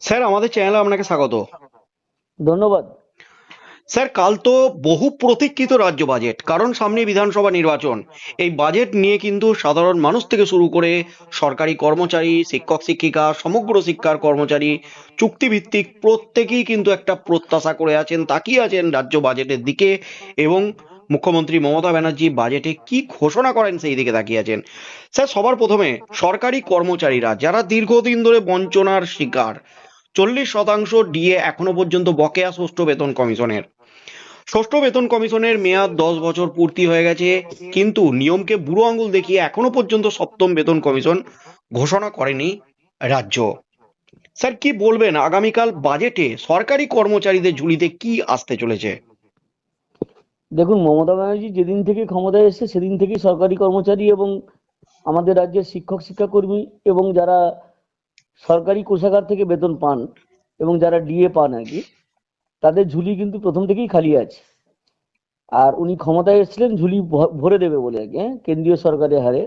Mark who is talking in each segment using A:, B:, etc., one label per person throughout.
A: Sir আমাদের চ্যানেলে আপনাকে স্বাগত।
B: ধন্যবাদ।
A: স্যার কাল তো বহু প্রতীক্ষিত রাজ্য বাজেট কারণ সামনে বিধানসভা নির্বাচন। এই বাজেট নিয়ে কিন্তু সাধারণ মানুষ থেকে শুরু করে সরকারি কর্মচারী শিক্ষক শিক্ষিকা সমগ্র শিক্ষার কর্মচারী চুক্তিভিত্তিক প্রত্যেকেই কিন্তু একটা প্রত্যাশা করে আছেন তাকিয়ে আছেন রাজ্য বাজেটের দিকে এবং মুখ্যমন্ত্রী মমতা ব্যানার্জি বাজেটে কি ঘোষণা করেন সেই দিকে তাকিয়ে আছেন। স্যার সবার প্রথমে সরকারি কর্মচারীরা যারা দীর্ঘদিন ধরে বঞ্চনার শিকার চল্লিশ শতাংশ ডিএ এখনও পর্যন্ত বকেয়া ষষ্ঠ বেতন কমিশনের। ষষ্ঠ বেতন কমিশনের মেয়াদ দশ বছর পূর্তি হয়ে গেছে, কিন্তু নিয়মকে বুড়ো আঙুল দেখিয়ে এখনও পর্যন্ত সপ্তম বেতন কমিশন ঘোষণা করেনি রাজ্য। স্যার, কি বলবেন? আগামীকাল বাজেটে সরকারি কর্মচারীদের ঝুলিতে কি আসতে চলেছে?
B: দেখুন, মমতা ব্যানার্জি যেদিন থেকে ক্ষমতায় এসেছে, সেদিন থেকেই সরকারি কর্মচারী এবং আমাদের রাজ্যের শিক্ষক, শিক্ষাকর্মী এবং যারা সরকারি কোষাগার থেকে বেতন পান এবং যারা ডিএ পান আর কি তাদের ঝুলি কিন্তু প্রথম থেকেই খালি আছে। আর উনি ক্ষমতায় এসেছিলেন ঝুলি ভরে দেবে বলে আর কি হ্যাঁ কেন্দ্রীয় সরকারের হারে।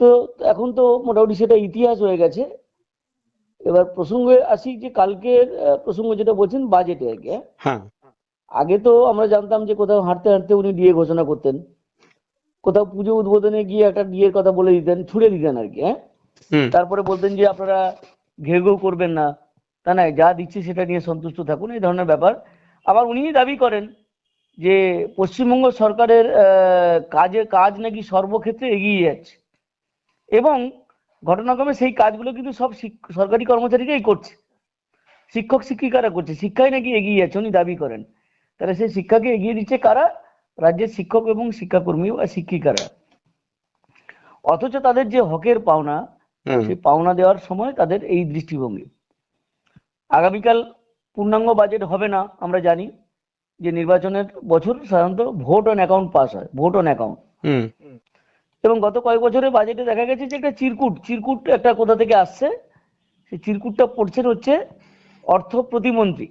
B: তো এখন তো মোটামুটি সেটা ইতিহাস হয়ে গেছে। এবার প্রসঙ্গে আসি যে কালকের প্রসঙ্গ যেটা বলছেন বাজেটে আর কি হ্যাঁ।
A: হ্যাঁ।
B: আগে তো আমরা জানতাম যে কোথাও হাঁটতে হাঁটতে উনি ডিএ ঘোষণা করতেন। কোথাও পুজো উদ্বোধনে গিয়ে একটা ডিএর কথা বলে দিতেন ছুড়ে দিতেন আর কি হ্যাঁ। তারপরে বলতেন যে আপনারা ঘেউ করবেন না। তা নয় যা দিচ্ছি সেটা নিয়ে সন্তুষ্ট থাকুন, এই ধরনের ব্যাপার। আবার উনি দাবি করেন যে পশ্চিমবঙ্গ সরকারের কাজে কাজ নাকি সর্বক্ষেত্রে এগিয়ে যাচ্ছে। এবং ঘটনাক্রমে সেই কাজগুলো কিন্তু সব সরকারি কর্মচারীরাই করছে। শিক্ষক শিক্ষিকারা করছে, শিক্ষায় নাকি এগিয়ে যাচ্ছে, উনি দাবি করেন। তাহলে সেই শিক্ষাকে এগিয়ে দিচ্ছে কারা? রাজ্যের শিক্ষক এবং শিক্ষাকর্মী বা শিক্ষিকারা। অথচ তাদের যে হকের পাওনা সেই পাওনা দেওয়ার সময় তাদের এই দৃষ্টিভঙ্গি। আগামীকাল পূর্ণাঙ্গ বাজেট হবে না আমরা জানি যে নির্বাচনের বছর সাধারণত ভোট অন অ্যাকাউন্ট পাস হয় ভোট অন অ্যাকাউন্ট
A: হুম।
B: এবং গত কয়েক বছরের বাজেটে দেখা গেছে যে একটা চিরকুট চিরকুট একটা কোথা থেকে আসছে? সেই চিরকুটটা পড়ছেন হচ্ছে অর্থ প্রতিমন্ত্রী।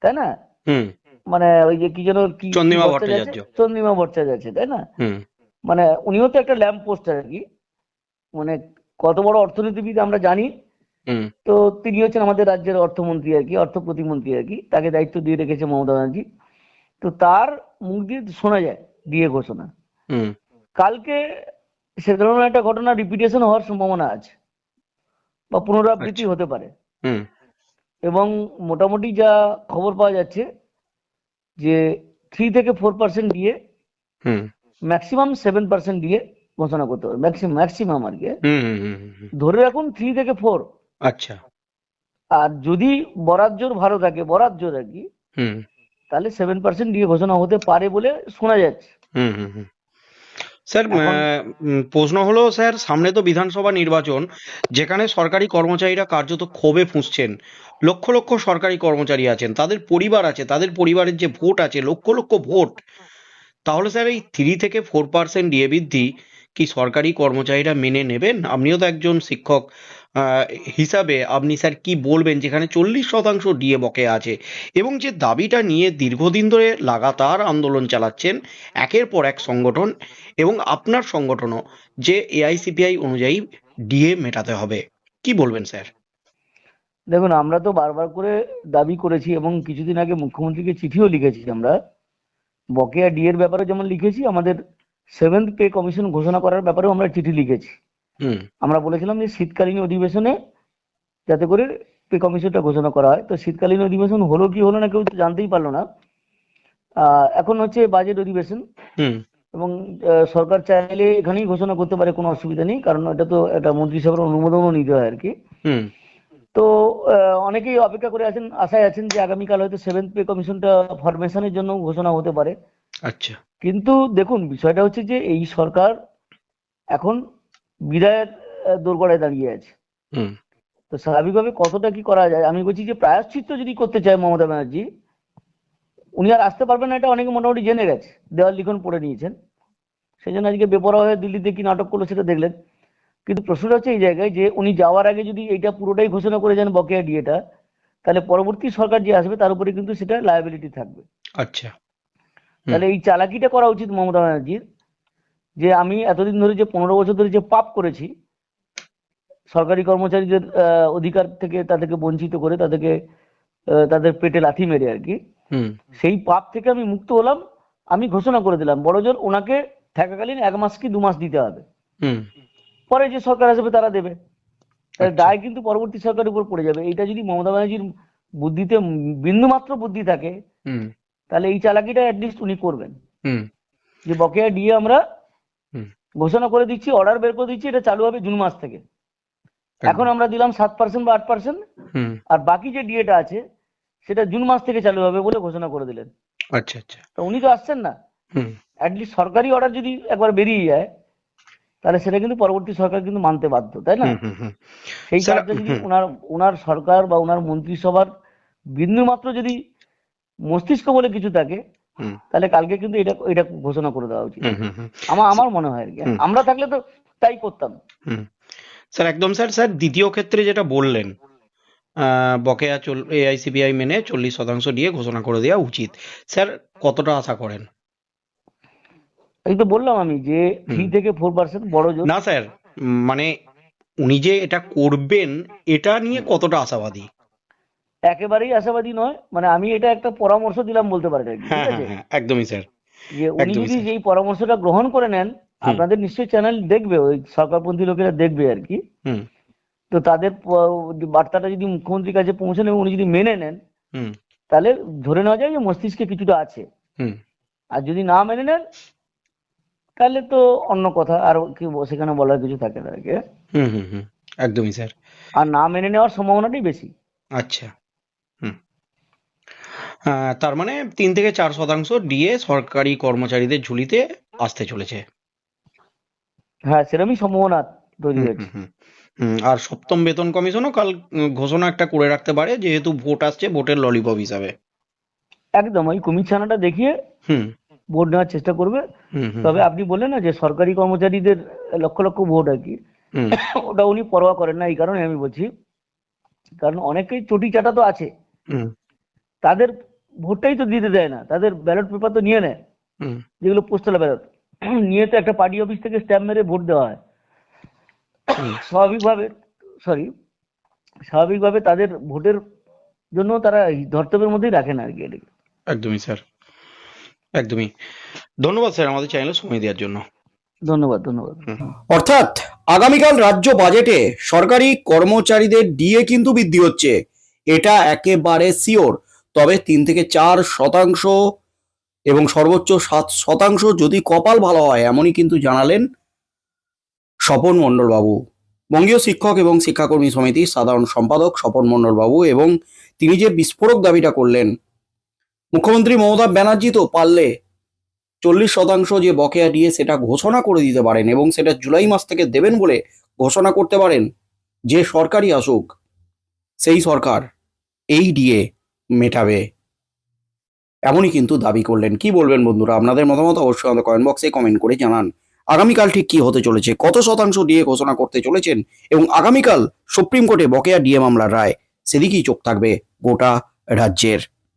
B: তাই না?
A: হুম।
B: মানে ওই যে কি যেন কি? ভট্টাচার্য। চন্দ্রিমা ভট্টাচার্য তাই না? মানে উনিও তো একটা ল্যাম্প পোস্ট আর কি। মানে কত বড় অর্থনীতিবিদ আমরা জানি।
A: হুম।
B: তো তিনি হচ্ছেন আমাদের রাজ্যের অর্থমন্ত্রী আর কি অর্থ প্রতিমন্ত্রী আর কি। তাকে দায়িত্ব দিয়ে রেখেছে মমতা ব্যানার্জি। তো তার মুখ দিয়ে শোনা যায় দিয়ে ঘোষণা।
A: হুম।
B: কালকে সে ধরনের একটা ঘটনা রিপিটেশন হওয়ার সম্ভাবনা আছে বা পুনরাবৃত্তি
A: আচ্ছা।
B: হতে পারে।
A: হুম।
B: এবং মোটামুটি যা খবর পাওয়া যাচ্ছে যে থ্রি থেকে ফোর পার্সেন্ট দিয়ে
A: হুম।
B: ম্যাক্সিমাম সেভেন পার্সেন্ট দিয়ে ঘোষণা করতে পারে ম্যাক্সিমাম ম্যাক্সিমাম আর কি। ধরে রাখুন থ্রি থেকে ফোর
A: আচ্ছা।
B: আর যদি বরাত জোর ভালো থাকে বরাত জোর আর কি তাহলে সেভেন পার্সেন্ট দিয়ে ঘোষণা হতে পারে বলে শোনা যাচ্ছে।
A: স্যার প্রশ্ন হলো স্যার সামনে তো বিধানসভা নির্বাচন যেখানে সরকারি কর্মচারীরা কার্যত ক্ষোভে ফুঁসছেন। লক্ষ লক্ষ সরকারি কর্মচারী আছেন তাদের পরিবার আছে তাদের পরিবারের যে ভোট আছে লক্ষ লক্ষ ভোট। তাহলে স্যার এই থ্রি থেকে ফোর পার্সেন্ট ডিএ বৃদ্ধি কি সরকারি কর্মচারীরা মেনে নেবেন? আপনিও তো একজন শিক্ষক। হিসাবে আপনি স্যার কি বলবেন? যেখানে চল্লিশ শতাংশ ডিএ বকেয়া আছে। এবং যে দাবিটা নিয়ে দীর্ঘদিন ধরে লাগাতার আন্দোলন চালাচ্ছেন, একের পর এক সংগঠন এবং আপনার সংগঠনও যে এআইসিপিআই অনুযায়ী ডিএ মেটাতে হবে। কি বলবেন স্যার?
B: দেখুন, আমরা তো বারবার করে দাবি করেছি এবং কিছুদিন আগে মুখ্যমন্ত্রীকে চিঠিও লিখেছি আমরা। বকেয়া ডি এর ব্যাপারে যেমন লিখেছি, আমাদের সেভেন্থ পে কমিশন ঘোষণা করার ব্যাপারেও আমরা চিঠি লিখেছি।
A: হুম।
B: আমরা বলেছিলাম যে শীতকালীন অধিবেশনে যাতে করে পে কমিশনটা ঘোষণা করা হয়। তো শীতকালীন অধিবেশন হলো কি হলো না কেউ তো জানতেই পারল না। এখন হচ্ছে বাজেট অধিবেশন।
A: হুম।
B: এবং সরকার চাইলে এখানেই ঘোষণা করতে পারে কোনো অসুবিধা নেই। কারণ এটা তো একটা মন্ত্রিসভার অনুমোদনও নিতে হয় আর কি।
A: হুম।
B: তো অনেকেই অপেক্ষা করে আছেন আশায় আছেন যে আগামীকাল হয়তো সেভেন্থ পে কমিশনটা ফরমেশনের জন্য ঘোষণা হতে পারে।
A: আচ্ছা।
B: কিন্তু দেখুন বিষয়টা হচ্ছে যে এই সরকার এখন বিদায়ের দোরগোড়ায় দাঁড়িয়ে আছে। তো স্বাভাবিকভাবে কতটা কি করা যায়? আমি বলছি যে প্রায়শ্চিত্ত যদি করতে চায় মমতা ব্যানার্জি উনি আর আসতে পারবেন না এটা অনেকে মোটামুটি জেনে গেছে। দেওয়াল লিখন পড়ে নিয়েছেন। সেই জন্য আজকে বেপরোয়া হয়ে দিল্লিতে কি নাটক করল সেটা দেখলেন। কিন্তু প্রশ্নটা হচ্ছে এই জায়গায় যে উনি যাওয়ার আগে যদি এটা পুরোটাই ঘোষণা করে যান বকেয়া ডিএটা তাহলে পরবর্তী সরকার যে আসবে তার উপরে কিন্তু সেটা লায়াবিলিটি থাকবে।
A: আচ্ছা।
B: তাহলে এই চালাকিটা করা উচিত মমতা ব্যানার্জির যে আমি এতদিন ধরে যে পনেরো বছর ধরে যে পাপ করেছি সরকারি কর্মচারীদের আহ, অধিকার থেকে তাদেরকে বঞ্চিত করে তাদেরকে তাদের পেটে লাথি মেরে আর কি সেই পাপ থেকে আমি মুক্ত হলাম আমি ঘোষণা করে দিলাম বড়জোর ওনাকে থাকাকালীন এক মাস কি দু মাস দিতে হবে।
A: হুম।
B: পরে যে সরকার আসবে তারা দেবে।
A: আচ্ছা।
B: দায় কিন্তু পরবর্তী সরকারের উপর পড়ে যাবে। এটা যদি মমতা ব্যানার্জির বুদ্ধিতে বিন্দু মাত্র বুদ্ধি থাকে
A: হুম।
B: তাহলে এই চালাকিটা অ্যাটলিস্ট উনি করবেন।
A: হুম।
B: যে বকেয়া দিয়ে আমরা ঘোষণা করে দিচ্ছি অর্ডার বের করে দিচ্ছি এটা চালু হবে জুন মাস থেকে। এখন আমরা দিলাম সাত পার্সেন্ট বা আট পার্সেন্ট
A: হুম।
B: আর বাকি যে ডিএটা আছে সেটা জুন মাস থেকে চালু হবে বলে ঘোষণা করে দিলেন।
A: আচ্ছা আচ্ছা।
B: তো উনি তো আসছেন না।
A: হুম।
B: অ্যাটলিস্ট সরকারি অর্ডার যদি একবার বেরিয়ে যায় তাহলে সেটা কিন্তু পরবর্তী সরকার কিন্তু মানতে বাধ্য তাই না? সেই কাজটা যদি। ওনার ওনার সরকার বা ওনার মন্ত্রিসভার বিন্দু মাত্র যদি মস্তিষ্ক বলে কিছু থাকে তাহলে কালকে কিন্তু এটা এটা ঘোষণা করে দেওয়া উচিত। আমার আমার মনে হয় আর কি। আমরা থাকলে তো তাই করতাম।
A: স্যার একদম স্যার স্যার দ্বিতীয় ক্ষেত্রে যেটা বললেন বকেয়া চল এআইসিপিআই মেনে চল্লিশ শতাংশ দিয়ে ঘোষণা করে দেওয়া উচিত। স্যার কতটা আশা করেন?
B: এই তো বললাম আমি যে থ্রি থেকে ফোর পার্সেন্ট বড়
A: না স্যার মানে উনি যে এটা করবেন এটা নিয়ে কতটা আশাবাদী?
B: একেবারেই আশাবাদী নয় মানে আমি এটা একটা পরামর্শ দিলাম বলতে পারেন
A: হ্যাঁ
B: ঠিক
A: হ্যাঁ
B: আছে?
A: হ্যাঁ একদমই স্যার।
B: যে উনি যদি। যেই পরামর্শটা গ্রহণ করে নেন আপনাদের নিশ্চয়ই চ্যানেল দেখবে ওই সরকারপন্থী লোকেরা দেখবে আর কি। তো তাদের বার্তাটা যদি মুখ্যমন্ত্রীর কাছে পৌঁছানো এবং উনি যদি মেনে নেন
A: হুম।
B: তাহলে ধরে নেওয়া যায় যে মস্তিষ্কে কিছুটা আছে।
A: হুম।
B: আর যদি না মেনে নেন তাহলে তো অন্য কথা আর কি সেখানে বলার কিছু থাকে না
A: একদমই স্যার।
B: আর না মেনে নেওয়ার সম্ভাবনাটাই বেশি।
A: আচ্ছা। তার মানে তিন থেকে চার শতাংশ ডিএ সরকারি কর্মচারীদের ঝুলিতে আসতে চলেছে।
B: হ্যাঁ সেরকমই সম্ভাবনা তৈরি হয়েছে।
A: আর সপ্তম বেতন কমিশনও কাল ঘোষণা একটা করে রাখতে পারে যেহেতু ভোট আসছে ভোটের ললিপপ হিসাবে।
B: একদম ওই কুমিরছানাটা দেখিয়ে
A: হুম।
B: ভোট নেওয়ার চেষ্টা করবে। তবে আপনি বললেন না যে সরকারি কর্মচারীদের লক্ষ লক্ষ ভোট আর কি।
A: হুম।
B: ওটা উনি পরোয়া করেন না এই কারণে আমি বলছি। কারণ অনেকেই চটি চাটা তো আছে। তাদের ভোটটাই তো দিতে দেয় না। তাদের ব্যালট পেপার তো নিয়ে নেয়।
A: হুম।
B: যেগুলো পোস্টাল ব্যালট। নিয়ে তো একটা পার্টি অফিস থেকে স্ট্যাম্প মেরে ভোট দেওয়া হয়। স্বাভাবিকভাবে সরি স্বাভাবিকভাবে তাদের ভোটের জন্য তারা এই ধর্তব্যের মধ্যেই রাখে না আর কি এটাকে।
A: একদমই স্যার একদমই। ধন্যবাদ স্যার আমাদের চ্যানেলে সময় দেওয়ার জন্য।
B: ধন্যবাদ ধন্যবাদ।
C: অর্থাৎ আগামীকাল রাজ্য বাজেটে সরকারি কর্মচারীদের ডিএ কিন্তু বৃদ্ধি হচ্ছে। এটা একেবারে সিওর তবে তিন থেকে চার শতাংশ এবং সর্বোচ্চ সাত শতাংশ যদি কপাল ভালো হয়, এমনই কিন্তু জানালেন স্বপন মণ্ডল বাবু বঙ্গীয় শিক্ষক এবং শিক্ষাকর্মী সমিতির সাধারণ সম্পাদক স্বপন মণ্ডল বাবু এবং তিনি যে বিস্ফোরক দাবিটা করলেন, মুখ্যমন্ত্রী মমতা ব্যানার্জি তো পারলে চল্লিশ শতাংশ যে বকেয়া দিয়ে সেটা ঘোষণা করে দিতে পারেন এবং সেটা জুলাই মাস থেকে দেবেন বলে ঘোষণা করতে পারেন, যে সরকারই আসুক, সেই সরকার, এই দিয়ে মেটাবে। এমনই কিন্তু দাবি করলেন। কি বলবেন বন্ধুরা? আপনাদের মতামত অবশ্যই আমাদের কমেন্ট বক্সে কমেন্ট করে জানান। আগামীকাল ঠিক কি হতে চলেছে? কত শতাংশ ডিএ ঘোষণা করতে চলেছেন? এবং আগামীকাল সুপ্রিম কোর্টে বকেয়া ডিএ মামলার রায়, সেদিকেই চোখ থাকবে গোটা রাজ্যের।